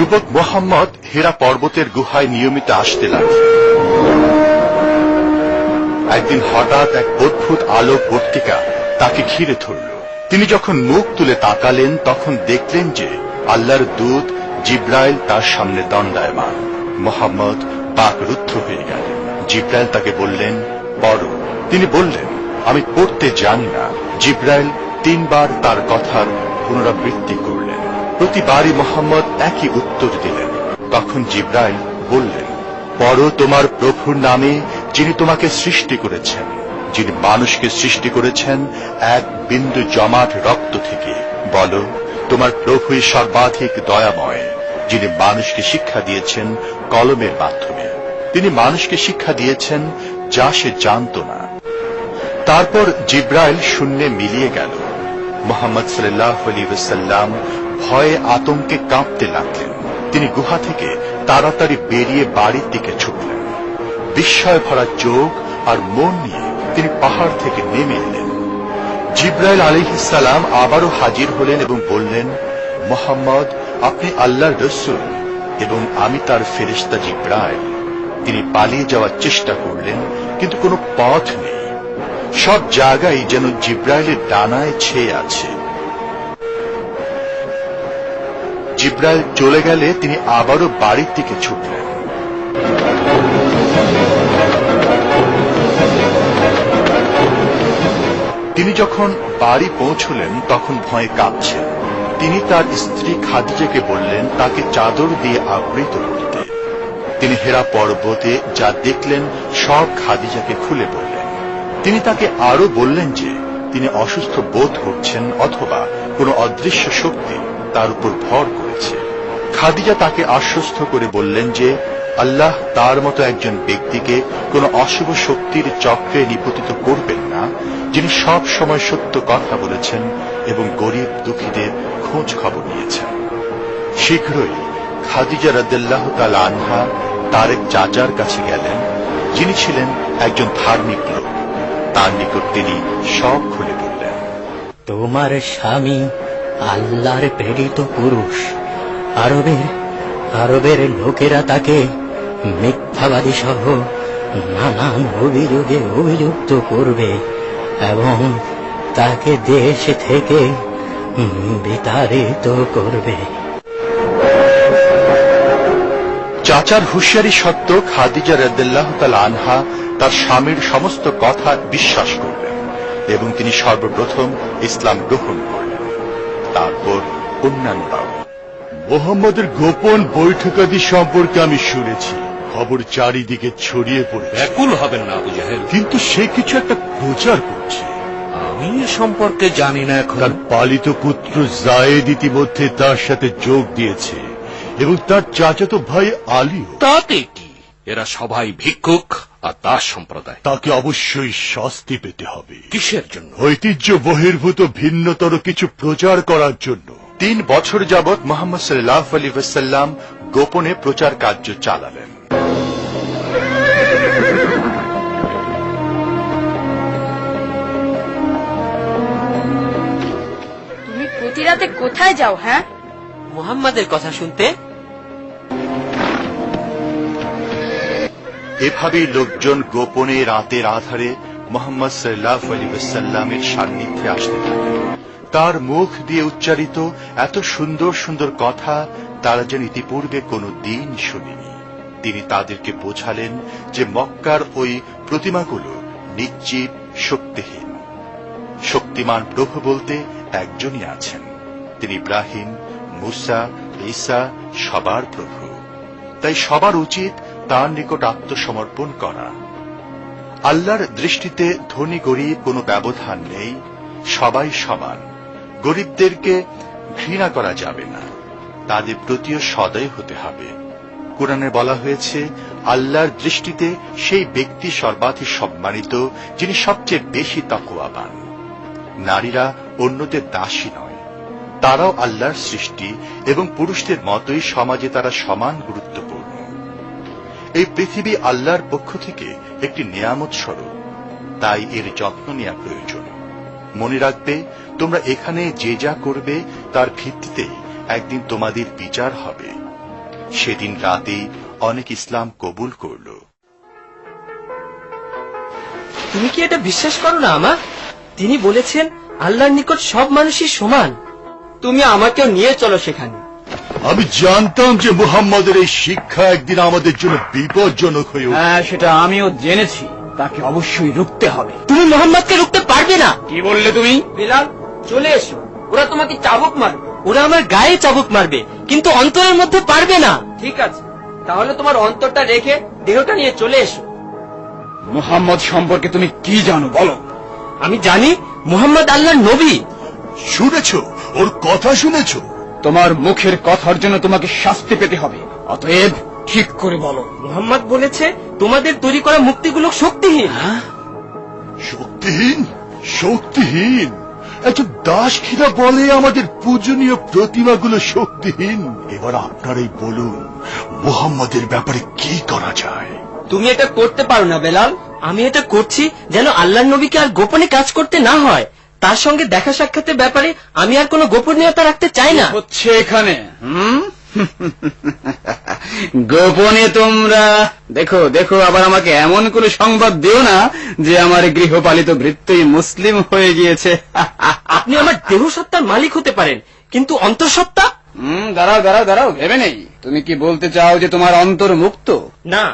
যুবক মোহাম্মদ হেরা পর্বতের গুহায় নিয়মিত আসতে লাগলেন একদিন হঠাৎ এক অদ্ভুত আলোক বর্তিকা তাকে ঘিরে ধরল। তিনি যখন মুখ তুলে তাকালেন, তখন দেখলেন যে আল্লাহর দূত জিব্রাইল তার সামনে দণ্ডায়মান। মোহাম্মদ পাকরুদ্ধ হয়ে গেলেন জিব্রাইল তাকে বললেন, পড়ো। তিনি বললেন, আমি পড়তে জানি না। জিব্রাইল তিনবার তার কথার পুনরাবৃত্তি করলেন প্রতিবারই মোহাম্মদ একই উত্তর দিলেন। তখন জিব্রাইল বললেন পড়ো তোমার প্রভুর নামে যিনি তোমাকে সৃষ্টি করেছেন, যিনি মানুষকে সৃষ্টি করেছেন এক বিন্দু জমাট রক্ত থেকে। বলো, তোমার প্রভুই সর্বাধিক দয়াময়, যিনি মানুষকে শিক্ষা দিয়েছেন কলমের মাধ্যমে। তিনি মানুষকে শিক্ষা দিয়েছেন যা সে জানত না। তারপর জিব্রাইল শূন্যে মিলিয়ে গেল। মোহাম্মদ সাল্লাহ আলী ওসাল্লাম ভয়ে আতঙ্কে কাঁপতে লাগলেন। তিনি গুহা থেকে তাড়াতাড়ি বেরিয়ে বাড়ির দিকে ছুটলেন। বিস্ময় ভরা চোখ আর মন নিয়ে তিনি পাহাড় থেকে নেমে এলেন। জিব্রাইল আলিহিসাল্লাম আবারও হাজির হলেন এবং বললেন, মোহাম্মদ, আপনি আল্লাহর রসুল এবং আমি তার ফেরিস্তা জিব্রাইল। তিনি পালিয়ে যাওয়ার চেষ্টা করলেন, কিন্তু কোনো পথ নেই। সব জায়গায় যেন জিব্রাইলের ডানায় ছেয়ে আছে। জিব্রাইল চলে গেলে তিনি আবারও বাড়ির দিকে ছুটলেন। তিনি যখন বাড়ি পৌঁছলেন, তখন ভয়ে কাঁপছেন তিনি তার স্ত্রী খাদিজাকে বললেন, তাকে চাদর দিয়ে আবৃত করতে। তিনি হেরা পর্বতে যা দেখলেন, সব খাদিজাকে খুলে বললেন। তিনি তাকে আরও বললেন যে, তিনি অসুস্থ বোধ করছেন অথবা কোনো অদৃশ্য শক্তি তার উপর ভর করেছে। খাদিজা তাকে আশ্বস্ত করে বললেন যে, আল্লাহ তার মতো একজন ব্যক্তিকে কোনো অশুভ শক্তির চক্রে নিপতিত করবেন না, যিনি সব সময় সত্য কথা বলেছেন এবং গরিব দুঃখীদের খোঁজ খবর নিয়েছেন। শীঘ্রই খাদিজা রাদ্দাল্লাহ তাল আনহা তার এক চাচার কাছে গেলেন, যিনি ছিলেন একজন ধার্মিক লোক। তার নিকট তিনি সব খুলে বললেন, তোমার স্বামী আল্লাহর প্রেরিত পুরুষ। আরবের আরবের লোকেরা তাকে মিথ্যাবাদী সহ নানান অভিযোগে অভিযুক্ত করবে এবং তাকে দেশ থেকে বিতাড়িত করবে। চাচার হুঁশিয়ারি সত্ত্বেও খাদিজা রাদ্দাল্লাহ তাল আনহা তার স্বামীর সমস্ত কথা বিশ্বাস করলেন এবং তিনি সর্বপ্রথম ইসলাম গ্রহণ তারপর অন্যান্যরাও মোহাম্মদের গোপন বৈঠকাদি সম্পর্কে আমি শুনেছি। খবর চারিদিকে ছড়িয়ে পড়েছে। ব্যাকুল হবেন না আবু জাহেল। কিন্তু সে কিছু একটা প্রচার করছে। আমি এ সম্পর্কে জানি না এখন। তার পালিত পুত্র জায়েদ ইতিমধ্যে তার সাথে যোগ দিয়েছে এবং তার চাচাতো ভাই আলীও। তাতে কি? এরা সবাই ভিক্ষুক আর দাস সম্প্রদায়। তাকে অবশ্যই শাস্তি পেতে হবে। কিসের জন্য? ঐতিহ্য বহির্ভূত ভিন্নতর কিছু প্রচার করার জন্য। তিন বছর যাবৎ মোহাম্মদ সাল্লাহ আলী ওয়াসাল্লাম গোপনে প্রচার কার্য চালালেন। তুমি প্রতি রাতে কোথায় যাও হ্যাঁ? মুহাম্মাদের কথা শুনতে? এভাবেই লোকজন গোপনে রাতের আধারে মোহাম্মদ সাল্লাহ আলী ওয়াসাল্লামের সান্নিধ্যে আসতে থাকে। তার মুখ দিয়ে উচ্চারিত এত সুন্দর সুন্দর কথা তারা যেন ইতিপূর্বে কোনো দিন শুনেনি। তিনি তাদেরকে বোঝালেন যে মক্কার ওই প্রতিমাগুলো নিশ্চিত শক্তিহীন। শক্তিমান প্রভু বলতে একজনই আছেন। তিনি ইব্রাহিম, মুসা, ঈসা, সবার প্রভু। তাই সবার উচিত তার নিকট আত্মসমর্পণ করা। আল্লাহর দৃষ্টিতে ধনী গরিব কোনো ব্যবধান নেই, সবাই সমান। গরিবদেরকে ঘৃণা করা যাবে না। তাদের প্রতিও সদয় হতে হবে। কোরআনে বলা হয়েছে, আল্লাহর দৃষ্টিতে সেই ব্যক্তি সর্বাধিক সম্মানিত, যিনি সবচেয়ে বেশি তাকওয়াবান। নারীরা অন্যদের দাসী নয়। তারাও আল্লাহর সৃষ্টি এবং পুরুষদের মতোই সমাজে তারা সমান গুরুত্বপূর্ণ। এই পৃথিবী আল্লাহর পক্ষ থেকে একটি নিয়ামত স্বরূপ। তাই এর যত্ন নেওয়া প্রয়োজন। মনে রাখবে তোমরা এখানে যে যা করবে তার ভিত্তিতেই একদিন তোমাদের বিচার হবে। সেদিন রাতেই অনেক ইসলাম কবুল করল। তুমি কি এটা বিশ্বাস করো না আমা? তিনি বলেছেন আল্লাহর নিকট সব মানুষই সমান। তুমি আমাকেও নিয়ে চলো সেখানে। আমি জানতাম যে মুহাম্মাদের এই শিক্ষা একদিন আমাদের জন্য বিপজ্জনক হয়ে হ্যাঁ সেটা আমিও জেনেছি। তাকে অবশ্যই রুখতে হবে। তুমি মোহাম্মদকে রুখতে পারবে না। কি বললে তুমি? বিলাল চলে এসো। ওরা তোমাকে চাবুক মারবে। ওরা আমার গায়ে চাবুক মারবে কিন্তু অন্তরের মধ্যে পারবে না। ঠিক আছে তাহলে তোমার অন্তরটা রেখে দেহটা নিয়ে চলে এসো। মুহাম্মদ সম্পর্কে তুমি কি জানো বলো? আমি জানি মুহাম্মদ আল্লাহর নবী। শুনেছ ওর কথা শুনেছ। তোমার মুখের কথার জন্য তোমাকে শাস্তি পেতে হবে। অতএব ঠিক করে বলো। মোহাম্মদ বলেছে তোমাদের তৈরি করা মুক্তিগুলো শক্তিহীন। শক্তিহীন? শক্তিহীন? একজন দাস খিরা বলে আমাদের পূজনীয় প্রতিমাগুলো শক্তিহীন। এবার আপনারাই বলুন মুহাম্মাদের ব্যাপারে কি করা যায়? তুমি এটা করতে পারো না বেলাল। আমি এটা করছি যেন আল্লাহর নবীকে আর গোপনে কাজ করতে না হয়। তার সঙ্গে দেখা সাক্ষাতের ব্যাপারে আমি আর কোনো গোপনীয়তা রাখতে চাই না। হচ্ছে এখানে হুম? গোপনে তোমরা দেখো দেখো আবার আমাকে এমন কোন সংবাদ দিও না যে আমার গৃহপালিত ভৃত্যই মুসলিম হয়ে গিয়েছে। আপনি আমার দেহ সত্তার মালিক হতে পারেন কিন্তু অন্তঃসত্ত্বা? হুম দাঁড়াও দাঁড়াও দাঁড়াও ভেবে নেই। তুমি কি বলতে চাও যে তোমার অন্তর মুক্ত? না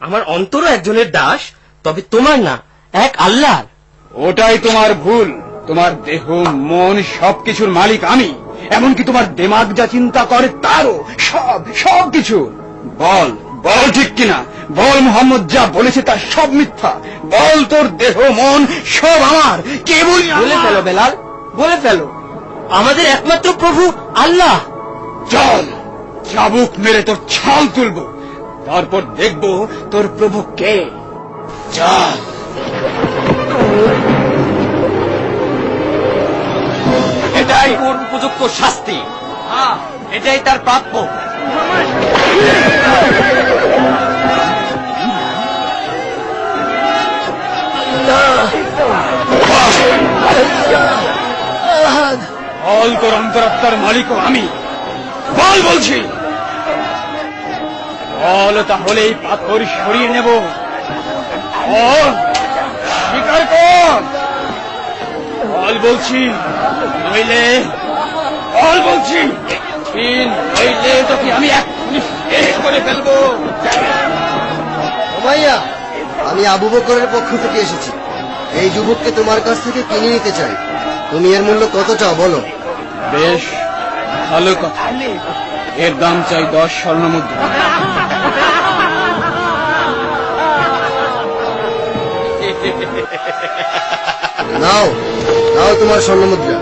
আমার অন্তর একজনের দাস তবে তোমার না এক আল্লাহর। ওটাই তোমার ভুল। তোমার দেহ মন সবকিছুর মালিক আমি। এমনকি তোমার দেমাগ যা চিন্তা করে তারও সব সব কিছু। বল বল ঠিক কিনা? বল মোহাম্মদ যা বলেছে তার সব মিথ্যা। বল তোর দেহ মন সব আমার। কেবল বলে ফেলো বেলাল বলে ফেলো। আমাদের একমাত্র প্রভু আল্লাহ। চল চাবুক মেরে তোর ছাল তুলবো। তারপর দেখব তোর প্রভু কে। চল। ওর উপযুক্ত শাস্তি। হ্যাঁ। এটাই তার প্রাপ্য। বল তোর অন্তরাত্মার মালিকও আমি। বল বলছি। বল তাহলে এই পাথর সরিয়ে নেব। স্বীকার কর। বল বলছি। নইলে বল বলছি। তিন নইলে তোকে আমি এক শেষ করে ফেলব। ওমাইয়া আমি আবু বকরের পক্ষ থেকে এসেছি। এই যুবককে তোমার কাছ থেকে কিনে নিতে চাই। তুমি এর মূল্য কত চাও বলো? বেশ ভালো কথা। এর দাম চাই দশ স্বর্ণ মুদ্রা। নাও নাও তোমার স্বর্ণ মুদ্রা।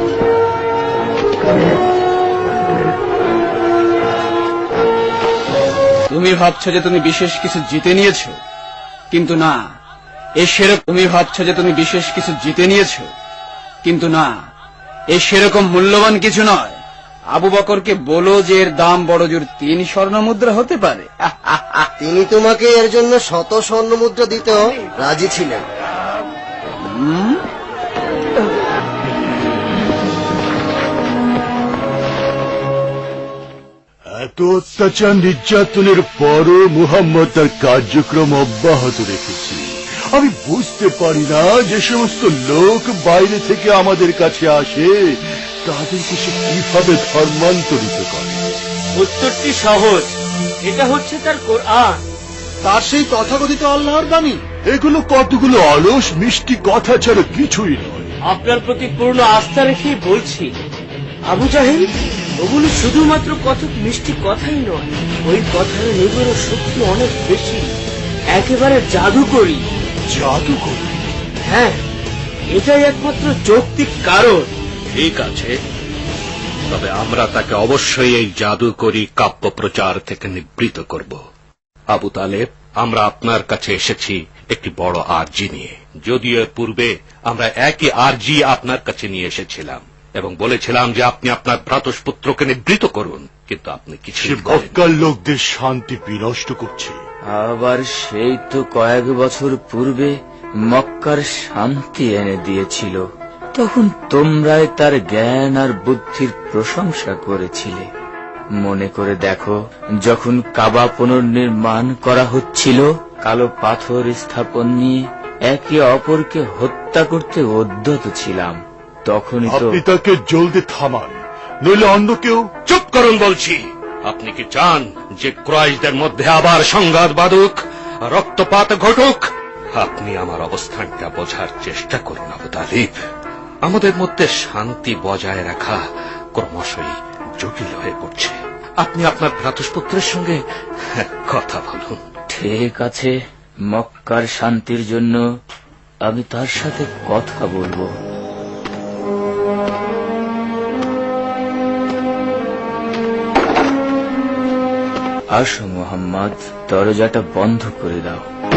তুমি ভাবছ যে তুমি বিশেষ কিছু জিতে নিয়েছো? কিন্তু না এ সেরকম তুমি ভাবছ যে তুমি বিশেষ কিছু জিতে নিয়েছো? কিন্তু না এ সেরকম মূল্যবান কিছু নয়। আবু বকরকে বলো যে এর দাম বড় জোর তিন স্বর্ণ মুদ্রা হতে পারে। তিনি তোমাকে এর জন্য শত স্বর্ণ মুদ্রা দিতেও রাজি ছিলেন। এত অত্যাচার নির্যাতনের পরও মুহাম্মদ তার কার্যক্রম অব্যাহত রেখেছে। আমি বুঝতে পারি না যে সমস্ত লোক বাইরে থেকে আমাদের কাছে আসে তাদেরকে সে কীভাবে ধর্মান্তরিত করে? উত্তরটি সহজ। এটা হচ্ছে তার কোরআন। তার সেই তথাকথিত আল্লাহর বাণী। এগুলো কতগুলো অলস মিষ্টি কথা ছাড়া কিছুই নয়। আপনার প্রতি পূর্ণ আস্থা রেখেই বলছি। আবু জাহেল ওগুলো শুধুমাত্র কত মিষ্টি কথাই নয় ওই কথার নিজেরও শক্তি অনেক বেশি। একেবারে জাদুকরি। জাদু করে হ্যাঁ এটাই একমাত্র যৌক্তিক কারণ। ঠিক আছে। তবে আমরা তাকে অবশ্যই এই জাদুকরি কাব্য প্রচার থেকে নিবৃত করব। আবু তালেব আমরা আপনার কাছে এসেছি একটি বড় আর্জি নিয়ে। যদিও পূর্বে আমরা একই আর্জি আপনার কাছে নিয়ে এসেছিলাম। এবং বলেছিলাম যে আপনি আপনার ভ্রাতস্পুত্রকে নিবৃত করুন কিন্তু আপনি কিছু মক্কার লোকদের শান্তি বিনষ্ট করছে। আবার সেই তো কয়েক বছর পূর্বে মক্কার শান্তি এনে দিয়েছিল। তখন তোমরাই তার জ্ঞান আর বুদ্ধির প্রশংসা করেছিলে। মনে করে দেখো যখন কাবা পুনর্নির্মাণ করা হচ্ছিল কালো পাথর স্থাপন নিয়ে একে অপরকে হত্যা করতে উদ্যত ছিলাম। তখনই তো আপনি তাকে জলদি থামান নইলে অন্য কেউ চুপ করুন বলছি। আপনি কি চান যে ক্রয়দের মধ্যে আবার সংঘাত বাদুক রক্তপাত ঘটুক? আপনি আমার অবস্থানটা বোঝার চেষ্টা করুন আবু তালিব। আমাদের মধ্যে শান্তি বজায় রাখা ক্রমশই জটিল হয়ে পড়ছে। আপনি আপনার ভ্রাতুষ্পুত্রের সঙ্গে কথা বলুন। ঠিক আছে মক্কার শান্তির জন্য আমি তার সাথে কথা বলব। আসো মোহাম্মদ, দরজাটা বন্ধ করে দাও।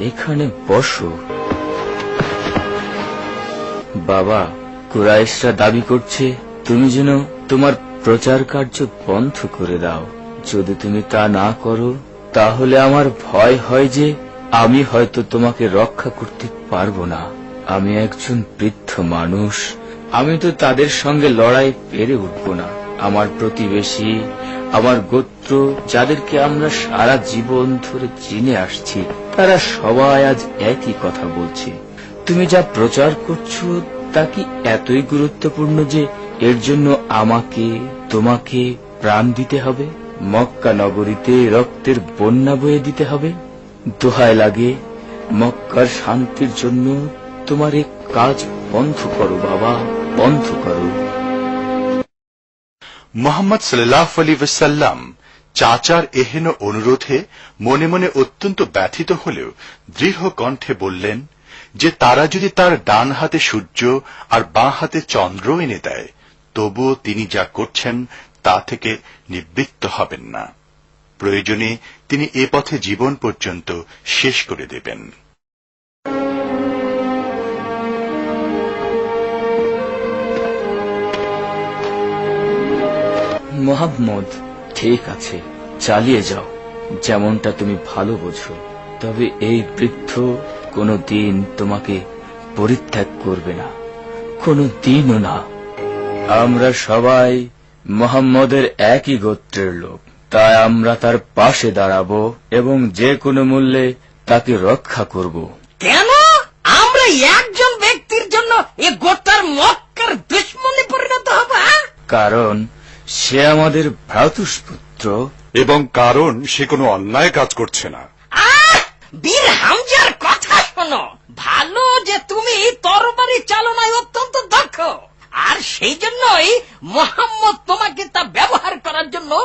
এখানে বসো। বাবা, কুরাইশরা দাবি করছে, তুমি যেন তোমার প্রচার কার্য বন্ধ করে দাও। যদি তুমি তা না করো, তাহলে আমার ভয় হয় যে আমি হয়তো তোমাকে রক্ষা করতে পারব না। আমি একজন বৃদ্ধ মানুষ। আমি তো তাদের সঙ্গে লড়াই পেরে উঠব না। আমার প্রতিবেশী আমার গোত্র যাদেরকে আমরা সারা জীবন ধরে চিনে আসছি, তারা সবাই আজ একই কথা বলছে। তুমি যা প্রচার করছ, তা কি এতই গুরুত্বপূর্ণ যে এর জন্য আমাকে, তোমাকে প্রাণ দিতে হবে? মক্কা নগরীতে রক্তের বন্যা বয়ে দিতে হবে? দোহায় লাগে, মক্কার শান্তির জন্য তোমার এই কাজ বন্ধ করো বাবা, বন্ধ করো। মোহাম্মদ সাল্লাহ আলী ওসাল্লাম চাচার এহেন অনুরোধে মনে মনে অত্যন্ত ব্যথিত হলেও দৃঢ় কণ্ঠে বললেন, যে তারা যদি তার ডান হাতে সূর্য আর বাঁ হাতে চন্দ্র এনে দেয়, তবুও তিনি যা করছেন তা থেকে নিবৃত্ত হবেন না। প্রয়োজনে তিনি এ পথে জীবন পর্যন্ত শেষ করে দেবেন। মোহাম্মদ ঠিক আছে চালিয়ে যাও। যেমনটা তুমি ভালো বোঝো। তবে এই বৃদ্ধ কোনো দিন তোমাকে পরিত্যাগ করবে না। কোনো দিনও না। আমরা সবাই মোহাম্মদের একই গোত্রের লোক। তাই আমরা তার পাশে দাঁড়াবো এবং যে কোনো মূল্যে তাকে রক্ষা করব। কেন? আমরা একজন ব্যক্তির জন্য এ গোটার মক্কার দুশ্মনে পরিণত হব হ্যাঁ? কারণ সে আমাদের ভ্রাতুষ্পুত্র। এবং কারণ সে কোনো অন্যায় কাজ করছে না। বীর হামজার কথা শোনো। ভালো যে তুমি তরবারি চালনায় অত্যন্ত দক্ষ। আর সেই জন্যই মোহাম্মদ তোমাকে তা ব্যবহার করার জন্য